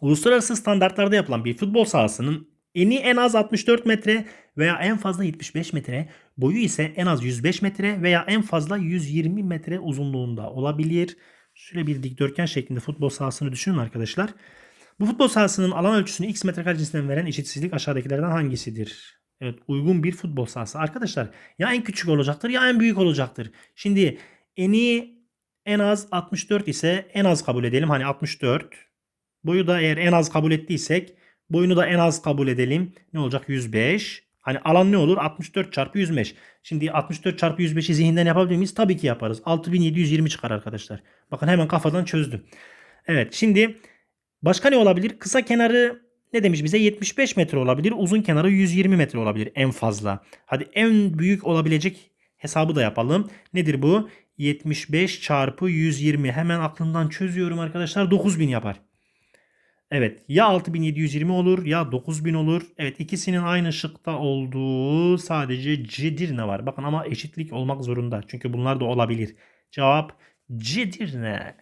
Uluslararası standartlarda yapılan bir futbol sahasının eni en az 64 metre veya en fazla 75 metre, boyu ise en az 105 metre veya en fazla 120 metre uzunluğunda olabilir. Şöyle bir dikdörtgen şeklinde futbol sahasını düşünün arkadaşlar. Bu futbol sahasının alan ölçüsünü x metrekare cinsinden veren eşitsizlik aşağıdakilerden hangisidir? Evet uygun bir futbol sahası. Arkadaşlar ya en küçük olacaktır ya en büyük olacaktır. Şimdi eni en az 64 ise en az kabul edelim. Hani 64. Boyu da eğer en az kabul ettiysek boyunu da en az kabul edelim. Ne olacak? 105. Hani alan ne olur? 64 çarpı 105. Şimdi 64 çarpı 105'i zihinden yapabilir miyiz? Tabii ki yaparız. 6720 çıkar arkadaşlar. Bakın hemen kafadan çözdüm. Evet şimdi başka ne olabilir? Kısa kenarı ne demiş bize? 75 metre olabilir. Uzun kenarı 120 metre olabilir en fazla. Hadi en büyük olabilecek hesabı da yapalım. Nedir bu? 75 çarpı 120. Hemen aklımdan çözüyorum arkadaşlar. 9000 yapar. Evet ya 6720 olur ya 9000 olur. Evet ikisinin aynı şıkta olduğu sadece Cedirne var. Bakın ama eşitlik olmak zorunda. Çünkü bunlar da olabilir. Cevap Cedirne.